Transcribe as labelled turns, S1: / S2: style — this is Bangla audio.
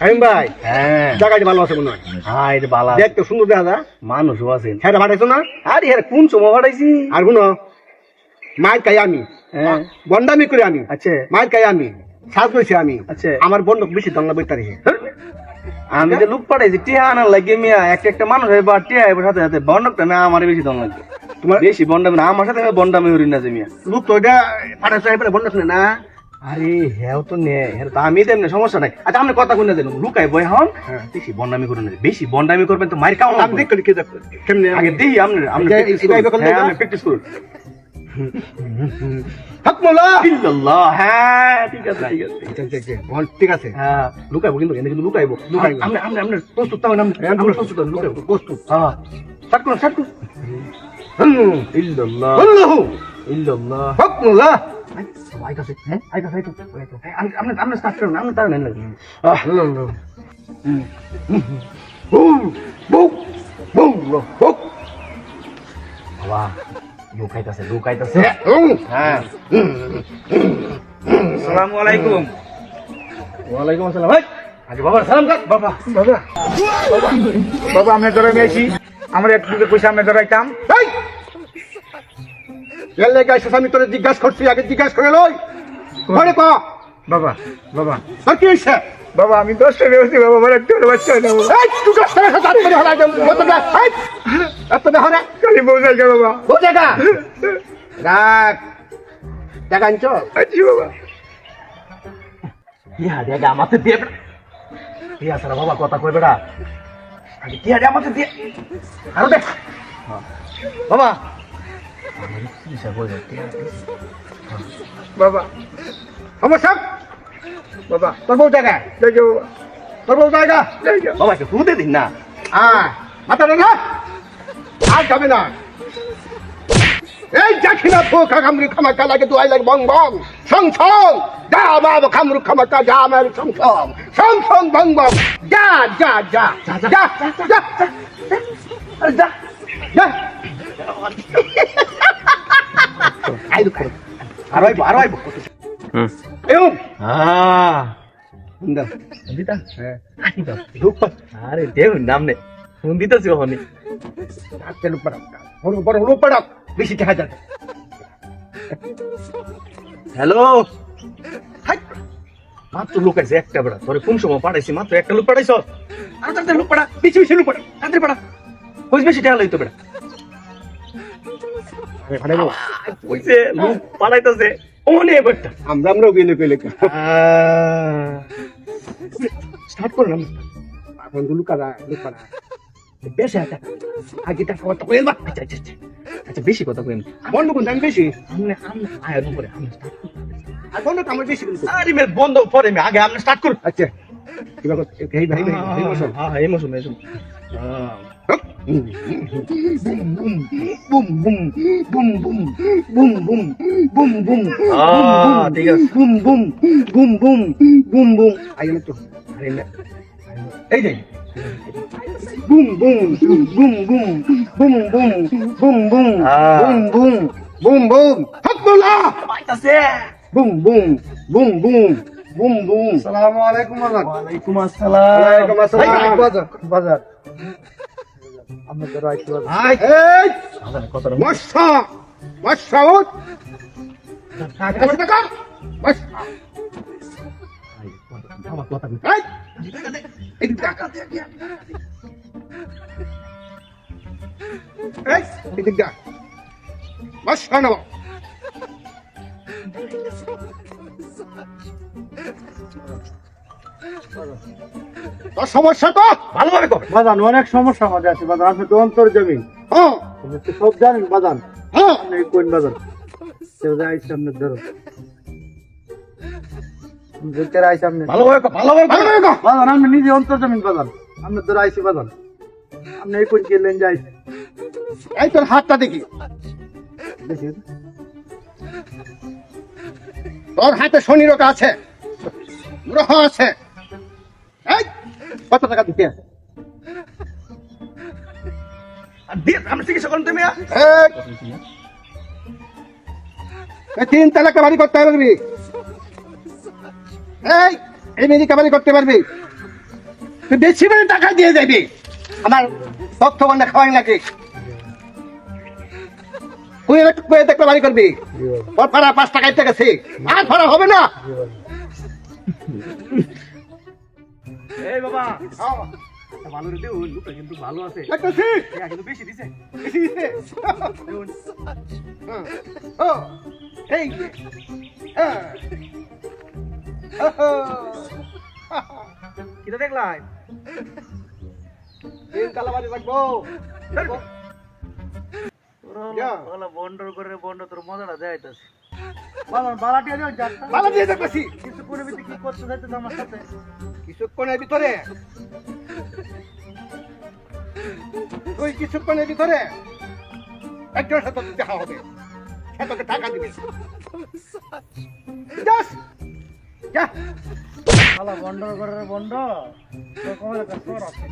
S1: হাইম ভাই
S2: হ্যাঁ।
S1: জায়গাটি ভালো আছে মনে হয়?
S2: হ্যাঁ এটা বালা
S1: দেখতে সুন্দর দেখা যায়।
S2: মানুষও আছেন
S1: হ্যাঁ ভাটাইছো না?
S2: আরে হ্যাঁ কোন সময় ভাড়াইছি
S1: আর শুনো মায়ের খাই আমি।
S2: হ্যাঁ।
S1: বন্ডামি করে আমি।
S2: আচ্ছা।
S1: মায়ের খাই আমি। সাজ করেছি আমি।
S2: আচ্ছা।
S1: আমার বন্ধ বেশি দঙ্গা বইতে রেখে
S2: আমি যে লুক পাঠাইছি টিয়া আনার লাগে মিয়া একটা একটা মানুষ এবার টিয়া এবার সাথে সাথে বন্ডকটা না আমার বেশি দম লাগে।
S1: তোমার
S2: বেশি বন্ডামি না আমার সাথে বন্ডামি হরি না যে মিয়া।
S1: লোক তো এটা শুনে না।
S2: আরে হ্যাও তো নে হ্যাঁ তো আমি দেব না সমস্যা নাই। আচ্ছা আপনি কথা কোনে দেন লুকাই বই হন। বেশি বন্ডামি করবেন না বেশি বন্ডামি করবেন তো মার কাম
S1: আমি দেখ কে দেখ কেমনে
S2: আগে দেই আপনি আপনি প্র্যাকটিস করুন। হ্যাঁ, ঠিক আছে হ্যাঁ লুকাইবো কিন্তু কিন্তু লুকাইবো।
S1: লুকাইবো
S2: আমরা আমরা আমরা প্রস্তুত তাও আমরা প্রস্তুত লুকাইবো।
S1: প্রস্তুত।
S2: হ্যাঁ। স্টার্ট করুন স্টার্ট আইতাছে হ্যাঁ আইতাছে আইতাছে বাবা লুকাইতাছে লুকাইতাছে
S1: হ্যাঁ
S2: আসসালামু
S1: ভাই
S2: আগে বাবা সালাম বাবা
S3: আমি ধরে নিয়েছি আমরা একটু পয়সা আমি ধরাইতাম
S1: এর লেগে আইসা আমি তোরে জিজ্ঞাসা করছি আগে জিজ্ঞাসা করে লই। ঘরে পা
S3: বাবা বাবা।
S1: তোর কি হইছে?
S3: বাবা আমি দশটা বেরোচ্ছি বাবা আমার একটা বাচ্চা হয় না বাবা
S1: তুই দশ টাকা সাথে করে হলাই দেব মত না এত না
S3: খালি বউ বাবা।
S1: ও জায়গা? রাখ। টাকা আনছ?
S3: আছি বাবা।
S2: ইয়া দেখ আমাতে দিয়ে ইয়া সারা বাবা কথা কই বেটা আগে দে আমাতে দিয়ে আরও দে বাবা।
S3: বাবা।
S1: সব
S3: বাবা
S1: তোর বউ জায়গা
S3: যাই বাবা
S1: তোর বউ জায়গা?
S3: যাই যা।
S2: বাবা দিন না।
S1: আয়। মাথা না আর যাবে না। এই দেখি না তো কামরি খামাকা লাগে দুয়াই লাগে বং বং। Song song. যা মা খামরু খামাকা যা আমার সং সং। সং সং বং বং। যা যা। যা যা। যা যা। যা। যা। ఐదు అరవై అరవై అరే దేవుడి నామ్నే ఉందితో శివని
S2: হ্যালো। মাত্র লোক আছে একটা বেড়া। তোরে কোন সময় পাঠাইছি? মাত্র একটা লোক পাঠাইছ? আর তাদের লোক পাঠা বেশি বেশি লোক পাঠা তাদের পাঠা বেশি টাকা লইতো বেড়া।
S1: ফাটাইবো
S2: কইছে লোক পাঠাইতেছে ওনে এবারটা
S1: আমরা আমরাও গেলে গেলে
S2: স্টার্ট করলাম
S1: এখন তো লুকারা লুকারা।
S2: বেশি একটা আগে টাকা কথা কইল বা আচ্ছা আচ্ছা আচ্ছা। আচ্ছা বেশি কথা কইম
S1: বন্ধ কোন আমি বেশি।
S2: আমনে আমনে আয়ের উপরে আমনে
S1: আর বন্ধ কামড় বেশি কিন্তু।
S2: আরে মে বন্ধ পরে মে আগে আমনে স্টার্ট করুন।
S1: আচ্ছা কিবা কথা এই ভাই ভাই এই
S2: হ্যাঁ এই যে
S1: বুম বুম বুম বুম বুম বুম বুম বুম। বুম বুম বুম বুম হাকবুল্লাহ
S2: পাইতাছে
S1: বুম বুম বুম বুম বুম বুম
S3: আসসালামু আলাইকুম বাবা
S2: ওয়ালাইকুম আসসালাম
S1: ওয়ালাইকুম আসসালাম।
S3: বাজার বাজার আপনাদের রাইট
S1: ভাই! এই!
S2: কথাটা
S1: মশা মশা ওঠ টাকা বাস
S2: আমার কথা
S1: এই! এই টাকা দে এই এই টাকা মশা নাও Thank you. তোর সমস্যা তো?
S2: ভালোভাবে কবে
S3: বাজান অনেক সমস্যা আমাদের আছে বাজান। আপনি তো অন্তর জমিন
S1: হ্যাঁ।
S3: আপনি তো সব জানেন বাজান।
S1: হ্যাঁ।
S3: কোন কেউ সামনে ধরো। সামনে
S2: ভালোভাবে ভালোভাবে
S3: আমি নিজে অন্তর জমিন বাজান। আপনি ধরে আইছি বাজান। আপনি এই কোন গেলেন যাই
S1: এই তোর হাতটা দেখি।
S3: দেখি।
S1: তোর হাতে শনি রোগ আছে গ্রহ আছে। কত টাকা দিতে
S2: দিয়ে আমি চিকিৎসা করুন তুমি
S1: তিন তালাকে বাড়ি করতে পারবি এই এই মেয়েদিকে বাড়ি করতে পারবি? তুই বেশি করে টাকা দিয়ে যাবি। আমার তথ্য বন্ধ খাওয়াই নাকি? তুই একটু কুয়ে বাড়ি করবি? ওর ভাড়া পাঁচ টাকায় গেছে। আর ভাড়া হবে না।
S2: এই বাবা। ভালো রে দেউন। লোকটা কিন্তু ভালো আছে।
S1: দেখতেছি
S2: টাকা কিন্তু বেশি দিছে
S1: বেশি দিছে।
S2: দেউন।
S1: ও, এই। যে। ওহো।
S2: কিটা দেখলাই?
S1: রাখব
S2: বন্ডর করে বন্ড তোর মজাটা দেখাইতাছে। বাবা বালাটি আছে যাত্রা
S1: ভালো দিয়ে দেখতেছি
S2: বিতে কি করতে যাইতে আমার সাথে?
S1: কিছুক্ষণের ভিতরে। তুই কিছুক্ষণের ভিতরে একজনের সাথে দেখা হবে। তোকে টাকা দিবে।
S2: শালা বন্ডর করে বন্ড। তো কমে একটা সর আছে।